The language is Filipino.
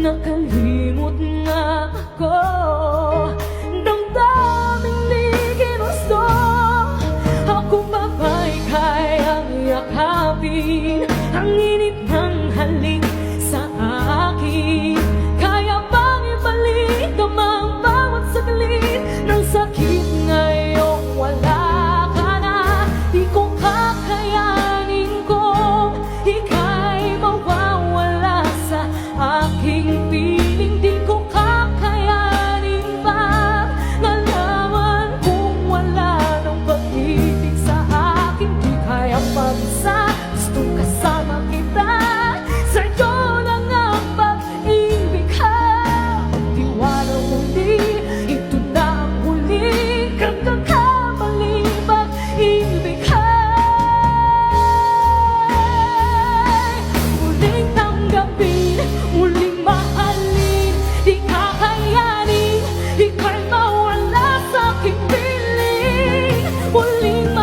Nakalimot nga ako. Damdamin ni ginusto Ako pa ba'y kayang yakapin. Ang 婚礼吗？